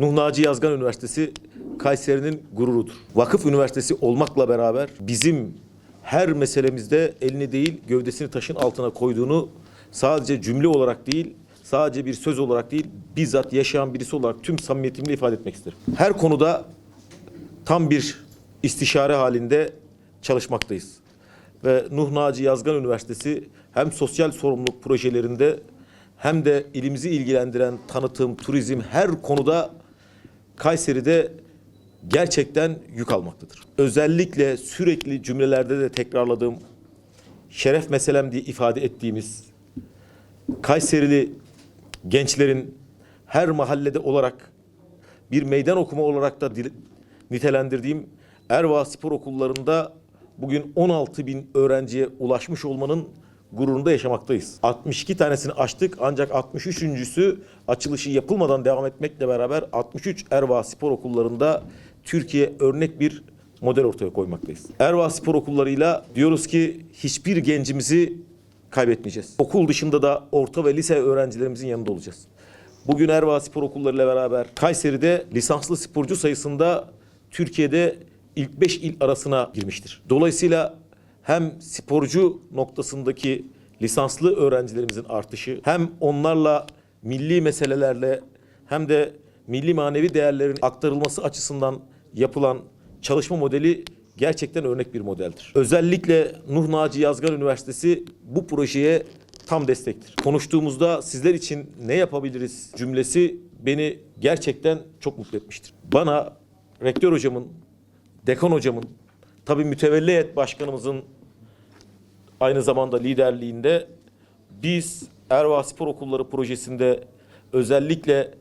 Nuh Naci Yazgan Üniversitesi Kayseri'nin gururudur. Vakıf Üniversitesi olmakla beraber bizim her meselemizde elini değil gövdesini taşın altına koyduğunu sadece cümle olarak değil, sadece bir söz olarak değil, bizzat yaşayan birisi olarak tüm samimiyetimle ifade etmek isterim. Her konuda tam bir istişare halinde çalışmaktayız. Ve Nuh Naci Yazgan Üniversitesi hem sosyal sorumluluk projelerinde hem de ilimizi ilgilendiren tanıtım, turizm her konuda Kayseri'de gerçekten yük almaktadır. Özellikle sürekli cümlelerde de tekrarladığım şeref meselem diye ifade ettiğimiz Kayserili gençlerin her mahallede olarak bir meydan okuma olarak da nitelendirdiğim Erva Spor Okullarında bugün 16 bin öğrenciye ulaşmış olmanın gururunda yaşamaktayız. 62 tanesini açtık ancak 63.sü açılışı yapılmadan devam etmekle beraber 63 Erva Spor Okullarında Türkiye örnek bir model ortaya koymaktayız. Erva Spor Okullarıyla diyoruz ki hiçbir gencimizi kaybetmeyeceğiz. Okul dışında da orta ve lise öğrencilerimizin yanında olacağız. Bugün Erva Spor Okulları ile beraber Kayseri'de lisanslı sporcu sayısında Türkiye'de ilk 5 il arasına girmiştir. Dolayısıyla hem sporcu noktasındaki lisanslı öğrencilerimizin artışı hem onlarla milli meselelerle hem de milli manevi değerlerin aktarılması açısından yapılan çalışma modeli gerçekten örnek bir modeldir. Özellikle Nuh Naci Yazgan Üniversitesi bu projeye tam destektir. Konuştuğumuzda sizler için ne yapabiliriz cümlesi beni gerçekten çok mutlu etmiştir. Bana rektör hocamın, dekan hocamın, tabii mütevelli heyet başkanımızın aynı zamanda liderliğinde biz Erva Spor Okulları projesinde özellikle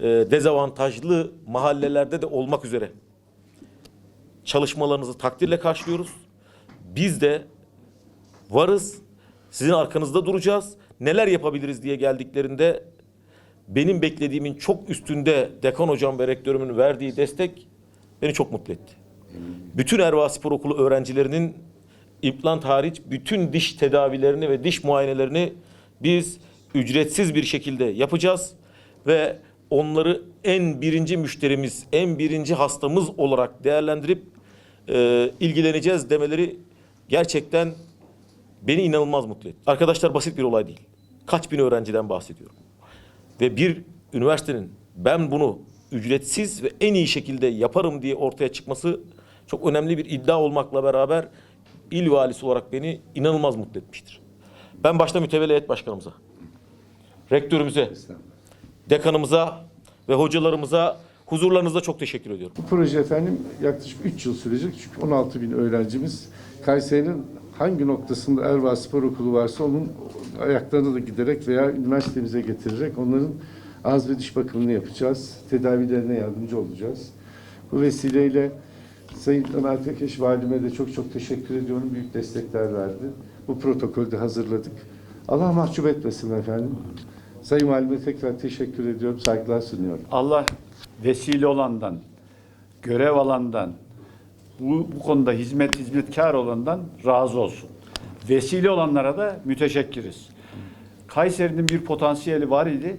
e, dezavantajlı mahallelerde de olmak üzere çalışmalarınızı takdirle karşılıyoruz. Biz de varız, sizin arkanızda duracağız. Neler yapabiliriz diye geldiklerinde benim beklediğimin çok üstünde dekan hocam ve rektörümün verdiği destek beni çok mutlu etti. Bütün Erva Spor Okulu öğrencilerinin implant hariç bütün diş tedavilerini ve diş muayenelerini biz ücretsiz bir şekilde yapacağız ve onları en birinci müşterimiz, en birinci hastamız olarak değerlendirip e, ilgileneceğiz demeleri gerçekten beni inanılmaz mutlu etti. Arkadaşlar basit bir olay değil. Kaç bin öğrenciden bahsediyorum. Ve bir üniversitenin ben bunu ücretsiz ve en iyi şekilde yaparım diye ortaya çıkması çok önemli bir iddia olmakla beraber il valisi olarak beni inanılmaz mutlu etmiştir. Ben başta mütevelli heyet başkanımıza, rektörümüze, dekanımıza ve hocalarımıza huzurlarınızda çok teşekkür ediyorum. Bu proje efendim yaklaşık 3 yıl sürecek. Çünkü 16 bin öğrencimiz Kayseri'nin hangi noktasında Erva Spor Okulu varsa onun ayaklarına da giderek veya üniversitemize getirerek onların ağız ve diş bakımını yapacağız. Tedavilerine yardımcı olacağız. Bu vesileyle Sayın Ömer Tekeş Valime de çok çok teşekkür ediyorum. Büyük destekler verdi. Bu protokolü de hazırladık. Allah mahcup etmesin efendim. Sayın Valime tekrar teşekkür ediyorum. Saygılar sunuyorum. Allah vesile olandan, görev alandan, bu, bu konuda hizmet hizmetkar olandan razı olsun. Vesile olanlara da müteşekkiriz. Kayseri'nin bir potansiyeli var idi.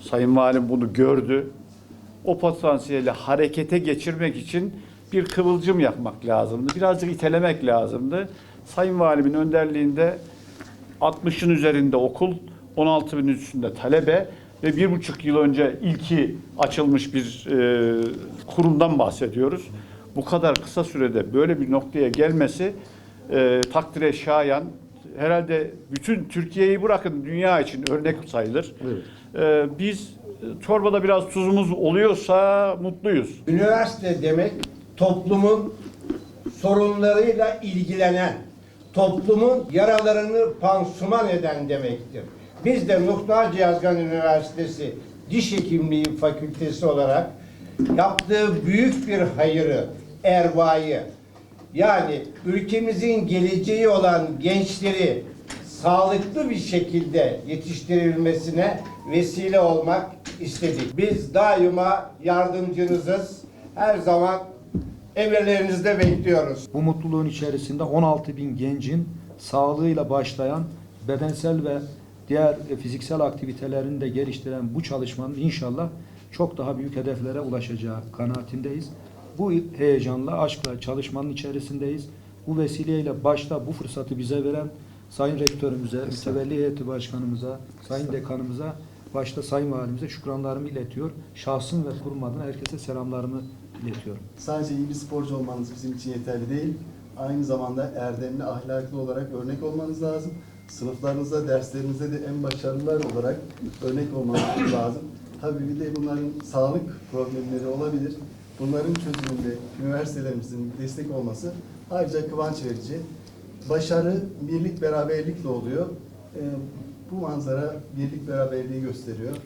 Sayın Valim bunu gördü. O potansiyeli harekete geçirmek için bir kıvılcım yapmak lazımdı. Birazcık itelemek lazımdı. Sayın Valimin önderliğinde 60'ın üzerinde okul, 16 bin üstünde talebe ve bir buçuk yıl önce ilki açılmış bir e, kurumdan bahsediyoruz. Bu kadar kısa sürede böyle bir noktaya gelmesi e, takdire şayan. Herhalde bütün Türkiye'yi bırakın dünya için örnek sayılır. E, biz çorbada biraz tuzumuz oluyorsa mutluyuz. Üniversite demek toplumun sorunlarıyla ilgilenen, toplumun yaralarını pansuman eden demektir. Biz de Nuh Naci Yazgan Üniversitesi Diş Hekimliği Fakültesi olarak yaptığı büyük bir hayırı, ervayı, yani ülkemizin geleceği olan gençleri sağlıklı bir şekilde yetiştirilmesine vesile olmak istedik. Biz daima yardımcınızız. Her zaman emirlerinizde bekliyoruz. Bu mutluluğun içerisinde 16 bin gencin sağlığıyla başlayan bedensel ve diğer e, fiziksel aktivitelerini de geliştiren bu çalışmanın inşallah çok daha büyük hedeflere ulaşacağı kanaatindeyiz. Bu heyecanla, aşkla çalışmanın içerisindeyiz. Bu vesileyle başta bu fırsatı bize veren Sayın Rektörümüze, Mütevelli Heyeti Başkanımıza, Sayın Dekanımıza, başta Sayın Valimize şükranlarımı iletiyor. Şahsım ve kurum adına herkese selamlarımı iletiyorum. Sadece iyi bir sporcu olmanız bizim için yeterli değil. Aynı zamanda erdemli, ahlaklı olarak örnek olmanız lazım. Sınıflarınızda, derslerinizde de en başarılılar olarak örnek olmanız lazım. Tabii bir de bunların sağlık problemleri olabilir. Bunların çözümünde üniversitelerimizin destek olması ayrıca kıvanç verici. Başarı birlik beraberlikle oluyor. Ee, bu manzara birlik beraberliği gösteriyor.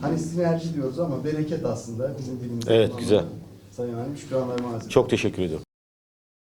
Hani sinerji diyoruz ama bereket aslında bizim dilimizde. Evet, kullanılan. güzel. Sayın Halim şükranlarımı arz ediyorum. Çok teşekkür ediyorum.